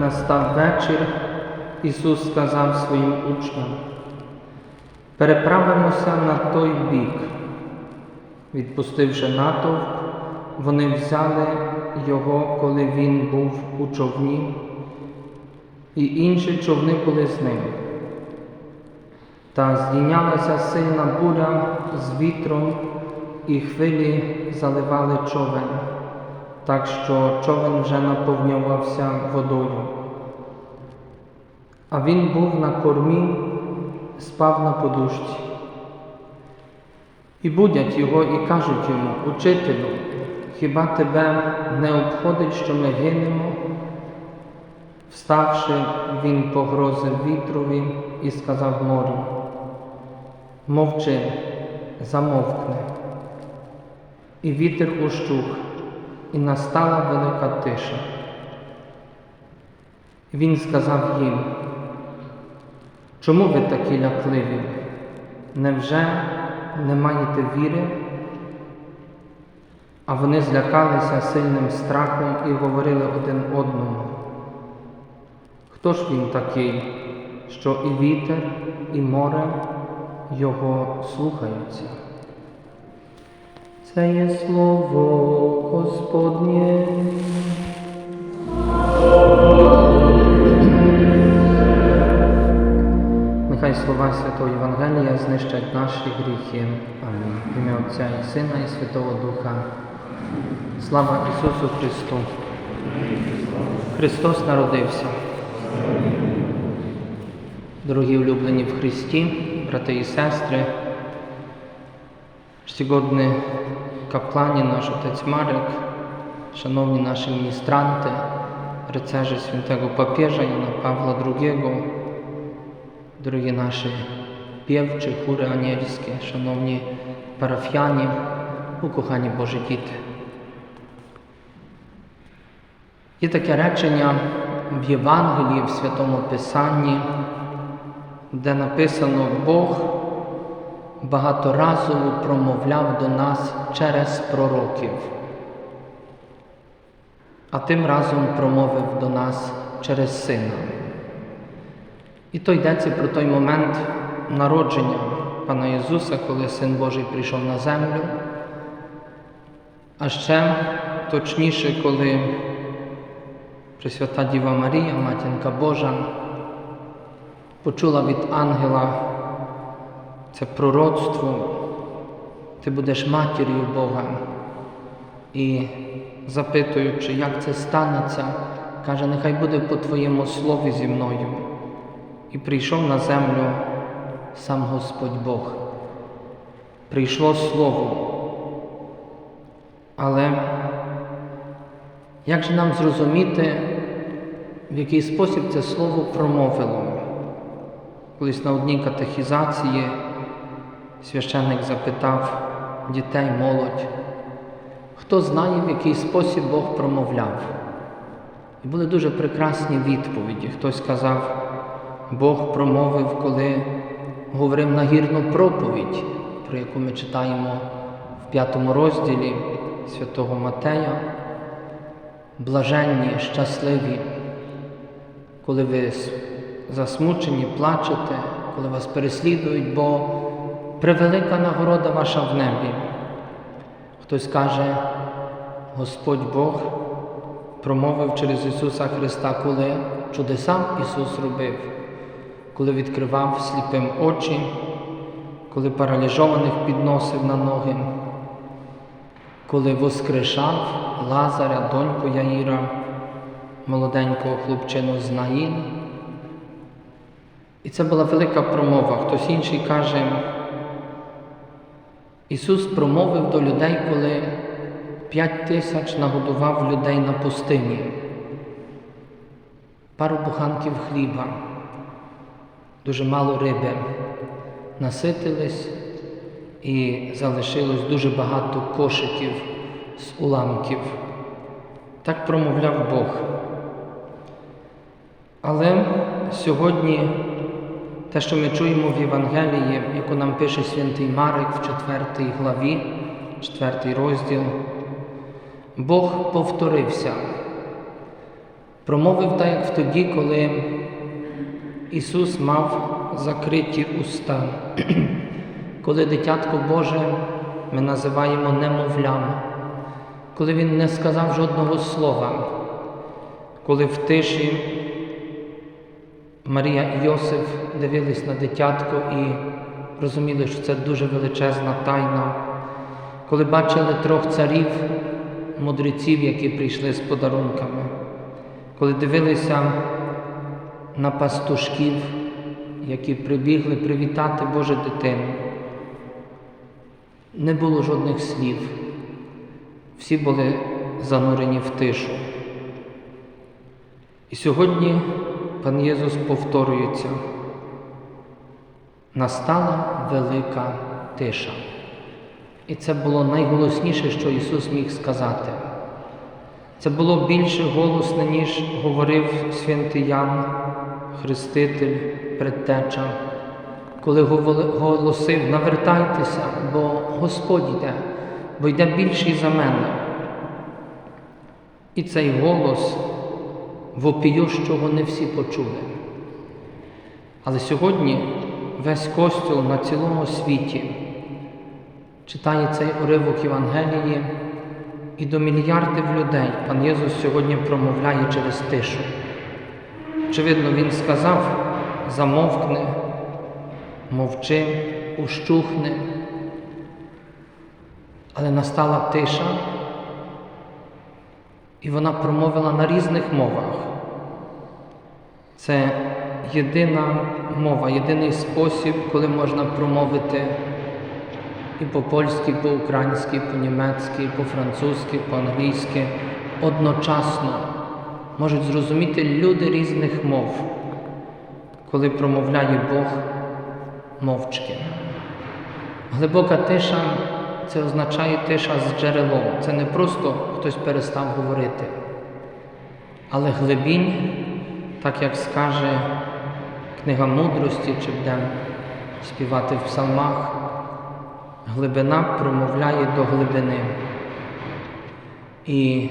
настав вечір, Ісус сказав своїм учням, переправимося на той бік. Відпустивши натовп, вони взяли його, коли він був у човні, і інші човни були з ним. Та здійнялася сильна буря з вітром, і хвилі заливали човен, так що човен вже наповнювався водою. А він був на кормі, спав на подушці. І будять його і кажуть йому, Учителю, хіба тебе не обходить, що ми гинемо? Вставши, він погрозив вітрові і сказав морю, мовчи, замовкни. І вітер ущух, і настала велика тиша. Він сказав їм, чому ви такі лякливі? Невже не маєте віри? А вони злякалися сильним страхом і говорили один одному. Хто ж він такий, що і вітер, і море його слухаються? Це є слово Господнє. Нехай слова Святого Євангелія знищать наші гріхи. Амінь. Ім'я Отця і Сина і Святого Духа. Слава Ісусу Христу! Христос народився. Дорогі улюблені в Христі, брати і сестри, Czcigodny kapłanie, nasz otec Marek, szanowni nasi ministranty, rycerze świętego papieża Jana Pawła II, drogie nasze piewczy, chóry anielskie, szanowni parafianie, ukochani Boży dіти. Є таке речення в Євангелії, в Святому Писанні, де написано Бог багаторазово промовляв до нас через пророків, а тим разом промовив до нас через Сина. І то йдеться про той момент народження Пана Ісуса, коли Син Божий прийшов на землю, а ще точніше, коли Пресвята Діва Марія, Матінка Божа, почула від ангела це пророцтво, ти будеш матір'ю Бога. І запитуючи, як це станеться, каже, нехай буде по Твоєму слові зі мною. І прийшов на землю сам Господь Бог. Прийшло Слово. Але як же нам зрозуміти, в який спосіб це слово промовило? Колись на одній катехізації священник запитав дітей, молодь, хто знає, в який спосіб Бог промовляв. І були дуже прекрасні відповіді. Хтось сказав, Бог промовив, коли говорив нагірну проповідь, про яку ми читаємо в п'ятому розділі святого Матея. Блаженні, щасливі, коли ви засмучені, плачете, коли вас переслідують, бо превелика нагорода ваша в небі. Хтось каже, Господь Бог промовив через Ісуса Христа, коли чудеса Ісус робив, коли відкривав сліпим очі, коли паралізованих підносив на ноги, коли воскрешав Лазаря, доньку Яїра, молоденького хлопчину з Наїн. І це була велика промова. Хтось інший каже, Ісус промовив до людей, коли п'ять тисяч нагодував людей на пустині, пару буханків хліба, дуже мало риби. Наситились і залишилось дуже багато кошиків з уламків. Так промовляв Бог. Але сьогодні те, що ми чуємо в Євангелії, яку нам пише святий Марик в 4 главі, 4 розділ, Бог повторився, промовив так, як тоді, коли Ісус мав закриті уста, коли дитятко Боже ми називаємо немовлям, коли Він не сказав жодного слова, коли в тиші Марія і Йосиф дивились на дитятко і розуміли, що це дуже величезна тайна. Коли бачили трьох царів, мудреців, які прийшли з подарунками, коли дивилися на пастушків, які прибігли привітати Боже дитину, не було жодних слів. Всі були занурені в тишу. І сьогодні пан Єсус повторюється. Настала велика тиша. І це було найголосніше, що Ісус міг сказати. Це було більше голосне, ніж говорив святий Ян, Хреститель, предтеча, коли голосив навертайтеся, бо Господь йде, бо йде більший за мене. І цей голос вопіющого не всі почули. Але сьогодні весь костюл на цілому світі читає цей уривок Євангелії, і до мільярдів людей пан Єсус сьогодні промовляє через тишу. Очевидно, Він сказав: замовкни, мовчи, ущухни. Але настала тиша, і вона промовила на різних мовах. Це єдина мова, єдиний спосіб, коли можна промовити і по-польськи, і по-українськи, і по-німецьки, і по-французьки, і по-англійськи одночасно можуть зрозуміти люди різних мов, коли промовляє Бог мовчки. Глибока тиша це означає тиша з джерелом. Це не просто хтось перестав говорити. Але глибінь, так як скаже книга мудрості, чи будемо співати в псалмах, глибина промовляє до глибини. І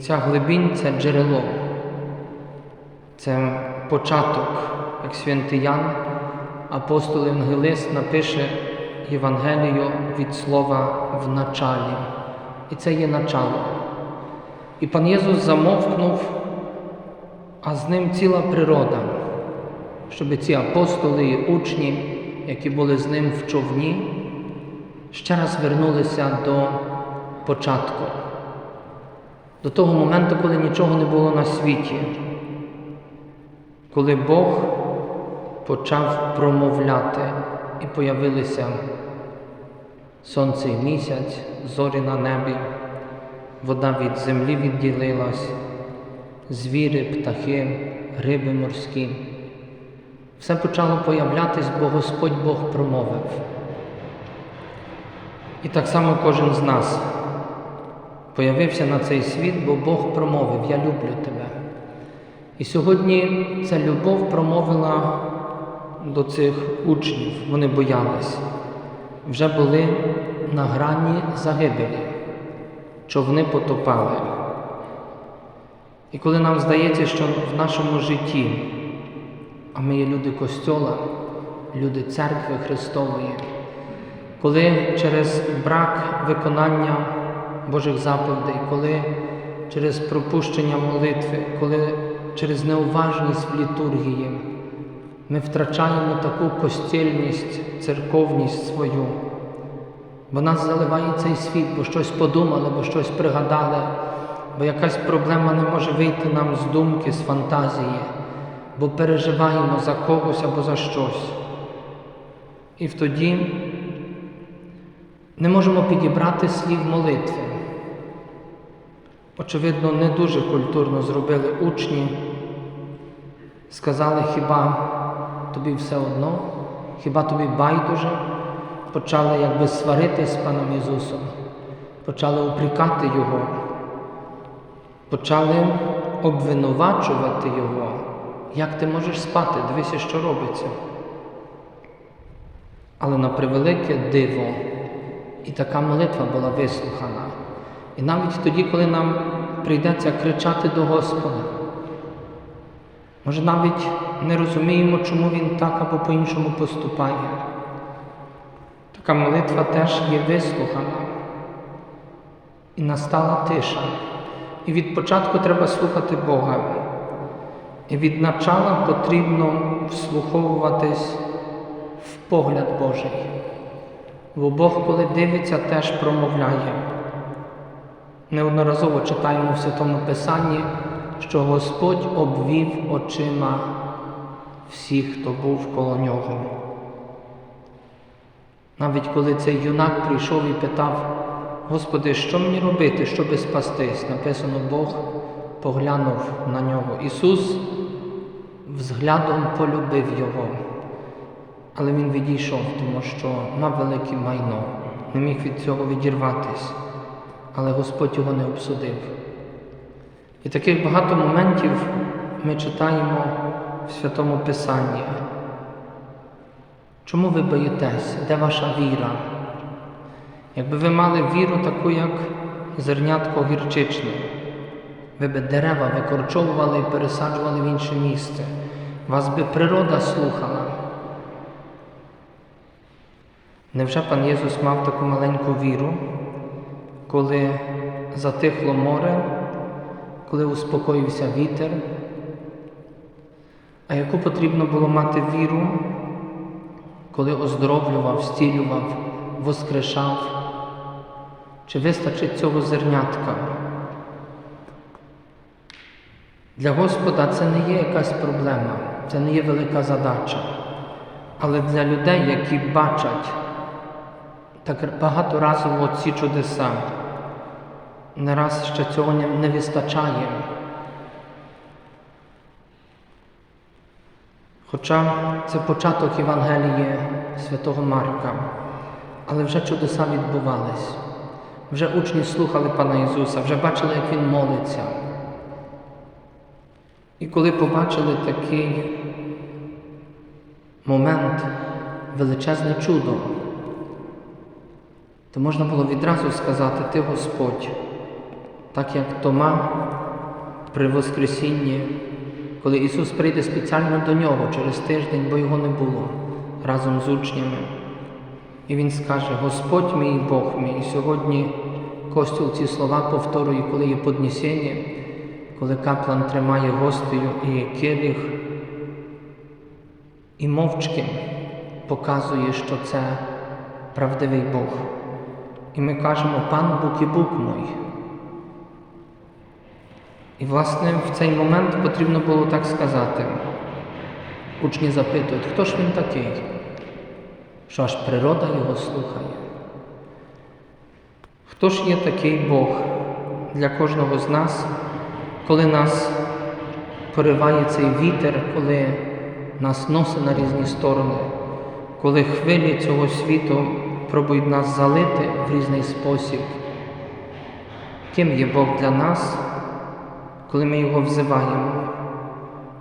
ця глибінь це джерело, це початок, як святий Ян, апостол Євангелист напише Євангелію від слова в началі. І це є начало. І пан Єсус замовкнув, а з ним ціла природа, щоб ці апостоли і учні, які були з ним в човні, ще раз вернулися до початку, до того моменту, коли нічого не було на світі, коли Бог почав промовляти і появилися сонце і місяць, зорі на небі, вода від землі відділилась, звіри, птахи, риби морські. Все почало появлятись, бо Господь Бог промовив. І так само кожен з нас появився на цей світ, бо Бог промовив Я люблю тебе. І сьогодні ця любов промовила до цих учнів, вони боялись, вже були на грані загибелі, човни потопали. І коли нам здається, що в нашому житті, а ми є люди Костьола, люди церкви Христової, коли через брак виконання Божих заповідей, коли через пропущення молитви, коли через неуважність в літургії ми втрачаємо таку костільність, церковність свою, бо нас заливає цей світ, бо щось подумали, бо щось пригадали, бо якась проблема не може вийти нам з думки, з фантазії, бо переживаємо за когось або за щось. І тоді не можемо підібрати слів молитви. Очевидно, не дуже культурно зробили учні, сказали, хіба тобі все одно, хіба тобі байдуже, почали якби сваритись з паном Ісусом, почали упрекати Його, почали обвинувачувати Його. Як ти можеш спати? Дивися, що робиться. Але на превелике диво, і така молитва була вислухана. І навіть тоді, коли нам прийдеться кричати до Господа, може навіть не розуміємо, чому Він так або по-іншому поступає. Така молитва теж є вислухана. І настала тиша. І від початку треба слухати Бога. І від начала потрібно вслуховуватись в погляд Божий. Бо Бог, коли дивиться, теж промовляє. Неодноразово читаємо в Святому Писанні, що Господь обвів очима всіх, хто був коло нього. Навіть коли цей юнак прийшов і питав, Господи, що мені робити, щоби спастись? Написано, Бог поглянув на нього. Ісус взглядом полюбив його, але Він відійшов, тому що мав велике майно, не міг від цього відірватись, але Господь його не обсудив. І таких багато моментів ми читаємо в Святому Писанні. Чому ви боїтесь? Де ваша віра? Якби ви мали віру таку, як зернятко гірчичне, ви би дерева викорчовували і пересаджували в інше місце, вас би природа слухала. Невже пан Єсус мав таку маленьку віру, коли затихло море, коли успокоївся вітер? А яку потрібно було мати віру, коли оздоровлював, стілював, воскрешав? Чи вистачить цього зернятка? Для Господа це не є якась проблема, це не є велика задача. Але для людей, які бачать так багато разів ці чудеса, не раз ще цього не вистачає. Хоча це початок Євангелії святого Марка, але вже чудеса відбувались. Вже учні слухали Пана Ісуса, вже бачили, як Він молиться. І коли побачили такий момент, величезне чудо, то можна було відразу сказати, Ти Господь, так як Тома при Воскресінні, коли Ісус прийде спеціально до нього через тиждень, бо його не було разом з учнями. І Він скаже, Господь мій Бог мій. І сьогодні Костюл ці слова повторює, коли є поднесення, коли каплан тримає гостею і келих, і мовчки показує, що це правдивий Бог. І ми кажемо, пан Бог і Бог мой. І, власне, в цей момент потрібно було так сказати. Учні запитують, хто ж він такий? Що аж природа його слухає. Хто ж є такий Бог для кожного з нас, коли нас пориває цей вітер, коли нас носить на різні сторони, коли хвилі цього світу пробують нас залити в різний спосіб? Ким є Бог для нас, коли ми його взиваємо?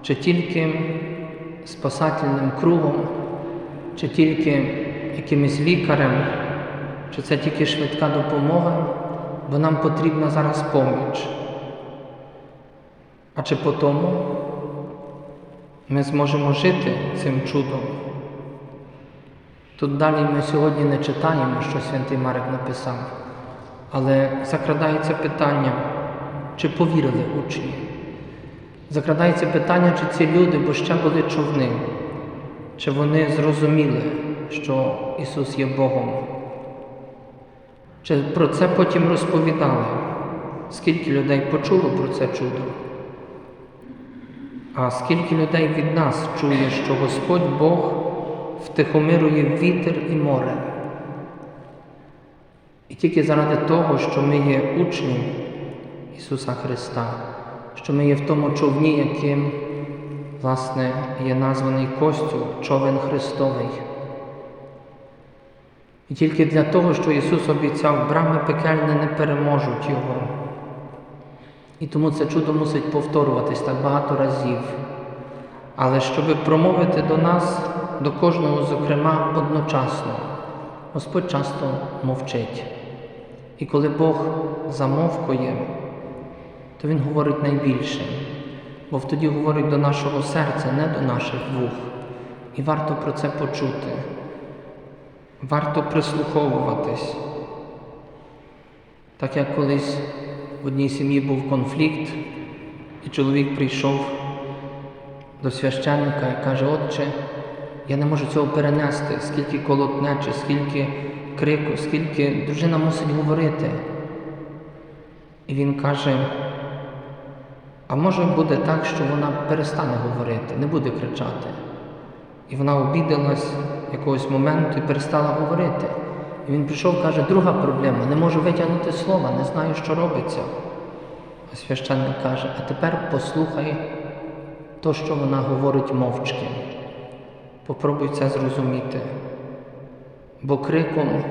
Чи тільки спасательним кругом, чи тільки якимось лікарем, чи це тільки швидка допомога, бо нам потрібна зараз поміч. А чи по тому ми зможемо жити цим чудом? Тут далі ми сьогодні не читаємо, що святий Марик написав, але закрадається питання, чи повірили учні. Закрадається питання, чи ці люди, бо ще були човни, чи вони зрозуміли, що Ісус є Богом. Чи про це потім розповідали? Скільки людей почуло про це чудо? А скільки людей від нас чує, що Господь Бог втихомирує вітер і море? І тільки заради того, що ми є учнем Ісуса Христа, що ми є в тому човні, яким, власне, є названий Костюл, човен Христовий. І тільки для того, що Ісус обіцяв, брами пекельні не переможуть Його. І тому це чудо мусить повторюватись так багато разів. Але щоб промовити до нас, до кожного, зокрема, одночасно, Господь часто мовчить. І коли Бог замовкує, то Він говорить найбільше, бо тоді говорить до нашого серця, не до наших вух. І варто про це почути. Варто прислуховуватись. Так як колись в одній сім'ї був конфлікт, і чоловік прийшов до священника і каже, Отче, я не можу цього перенести, скільки колотнече, скільки крику, скільки дружина мусить говорити. І він каже, а може буде так, що вона перестане говорити, не буде кричати. І вона обідалась якогось моменту і перестала говорити. І він прийшов каже, друга проблема, не можу витягнути слова, не знаю, що робиться. А священник каже, а тепер послухай то, що вона говорить мовчки. Попробуй це зрозуміти. Бо криком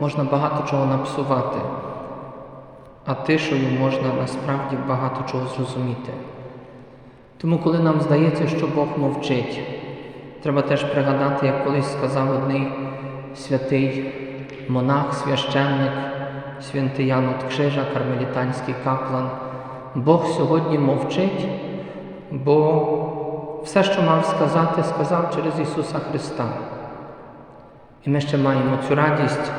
можна багато чого напсувати, а тишою можна насправді багато чого зрозуміти. Тому, коли нам здається, що Бог мовчить, треба теж пригадати, як колись сказав одний святий монах, священник, святий Ян от Кшижа, кармелітанський каплан. Бог сьогодні мовчить, бо все, що мав сказати, сказав через Ісуса Христа. І ми ще маємо цю радість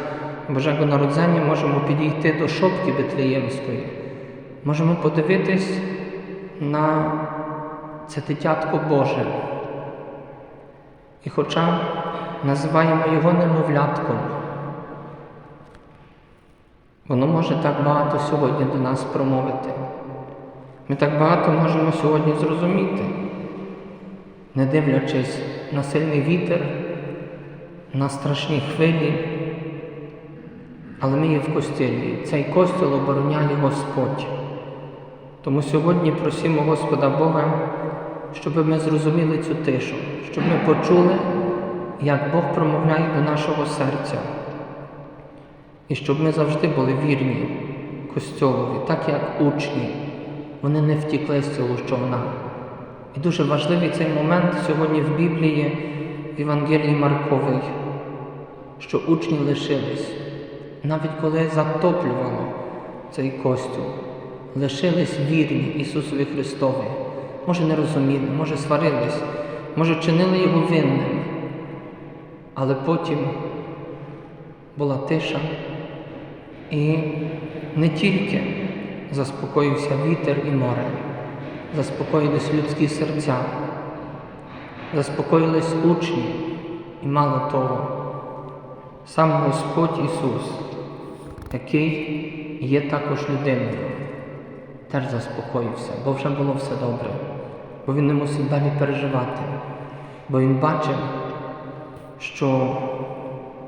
Божого народження, можемо підійти до шопки Бетлеємської, можемо подивитись на це дитятко Боже. І хоча називаємо його немовлятком, воно може так багато сьогодні до нас промовити. Ми так багато можемо сьогодні зрозуміти, не дивлячись на сильний вітер, на страшні хвилі, але ми є в костілі. Цей костіл обороняє Господь. Тому сьогодні просимо Господа Бога, щоб ми зрозуміли цю тишу, щоб ми почули, як Бог промовляє до нашого серця. І щоб ми завжди були вірні Костьолові, так як учні. Вони не втікли з цього човна. І дуже важливий цей момент сьогодні в Біблії, в Євангелії Марковій, що учні лишились, навіть коли затоплювало цей костюм, лишились вірні Ісусові Христові. Може, не розуміли, може сварились, може чинили його винним. Але потім була тиша і не тільки заспокоївся вітер і море, заспокоїлись людські серця, заспокоїлись учні, і мало того, сам Господь Ісус, який є також людиною, теж заспокоївся, бо вже було все добре, бо він не мусив далі переживати, бо він бачив, що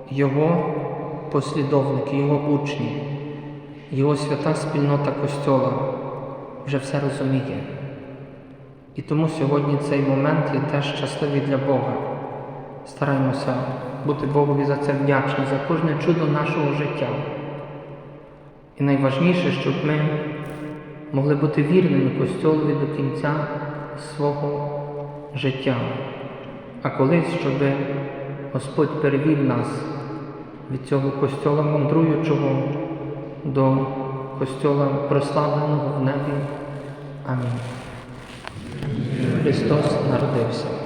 його послідовники, його учні, його свята спільнота Костьола вже все розуміє. І тому сьогодні цей момент є теж щасливий для Бога. Стараємося бути Богові за це вдячні, за кожне чудо нашого життя. І найважніше, щоб ми могли бути вірними Костьолові до кінця свого життя, а колись, щоб Господь перевів нас від цього костьола мандруючого до костьола прославленого в небі. Амінь. Христос народився.